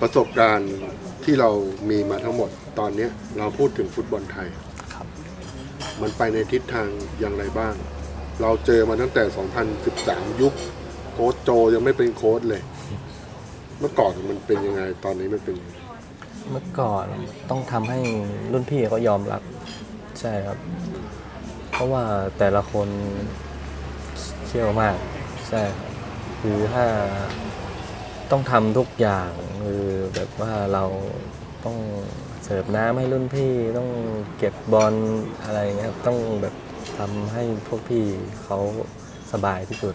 ประสบการณ์ที่เรามีมาทั้งหมดตอนเนี้ยเราพูดถึงฟุตบอลไทยครับมันไปในทิศทางอย่างไรบ้าง เราเจอมาตั้งแต่ 2013 ยุคโค้ชโจยังไม่เป็นโค้ชเลย เมื่อก่อนมันเป็นยังไง ตอนนี้มันเป็นยังไงเมื่อก่อนต้องทำให้รุ่นพี่เขายอมรับ ใช่ครับ เพราะว่าแต่ละคนเชี่ยวมาก ใช่ครับคือถ้า ต้องทำทุกอย่างคือแบบว่าเราต้องเสิร์ฟน้ำให้รุ่นพี่ต้องเก็บบอลอะไรเงี้ยครับต้องแบบทำให้พวกพี่เขาสบายที่สุด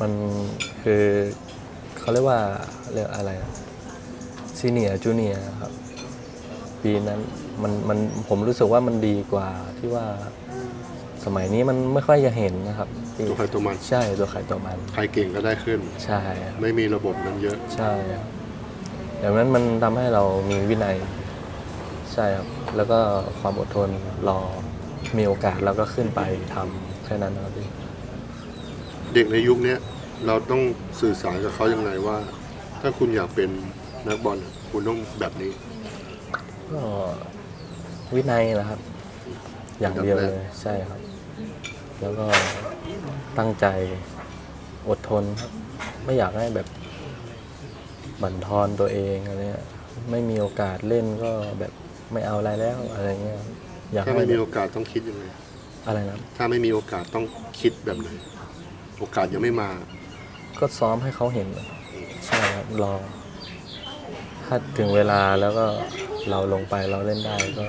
มันคือเขาเรียกว่าเรียกอะไรซีเนียจูเนียครับ ปีนั้นมันมันผมรู้สึกว่ามันดีกว่าที่ว่าสมัยนี้มันไม่ค่อยจะเห็นนะครับที่ตัวใครตัวมัน ใช่ตัวใครตัวมัน ใครเก่งก็ได้ขึ้น ใช่ครับไม่มีระบบนั้นเยอะ ใช่ครับอย่างนั้นมันทำให้เรามีวินัย ใช่ครับ แล้วก็ความอดทนรอมีโอกาสแล้วก็ขึ้นไปทำแค่นั้นนะครับพี่ เด็กในยุคเนี้ยเราต้องสื่อสารกับเขายังไงว่า ถ้าคุณอยากเป็นนักบอลคุณต้องแบบนี้ ก็วินัยนะครับ อย่างเดียวอันดับเลแรยกใช่ครับ แล้วก็ตั้งใจอดทนครับ ไม่อยากให้แบบบั่นทอนตัวเองอะไรเงี้ยไม่มีโอกาสเล่นก็แบบไม่เอาอะไรแล้วอะไรเงี้ยอยากถ้าให้ไม่มีแบโอบกาสต้องคิดยังไงอะไรนะถ้าไม่มีโอกาสต้องคิดแบบไหนโอกาสยังไม่มา ก็ซ้อมให้เขาเห็น ใช่ครับรอ ถ้าถึงเวลาแล้วก็เราลงไปเราเล่นได้ก็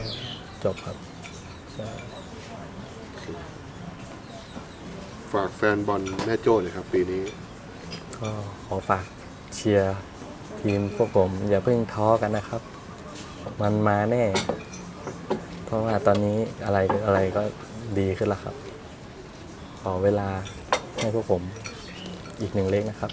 จบครับใช่ฝากแฟนบอลแม่โจ้เลยครับ ปีนี้ ก็ขอฝากเชียร์ทีมพวกผม อย่าเพิ่งท้อกันนะครับ มันมาแน่ เพราะว่าตอนนี้อะไรอะไรก็ดีขึ้นแล้วครับ ขอเวลาให้พวกผมอีกหนึ่งเล็กนะครับ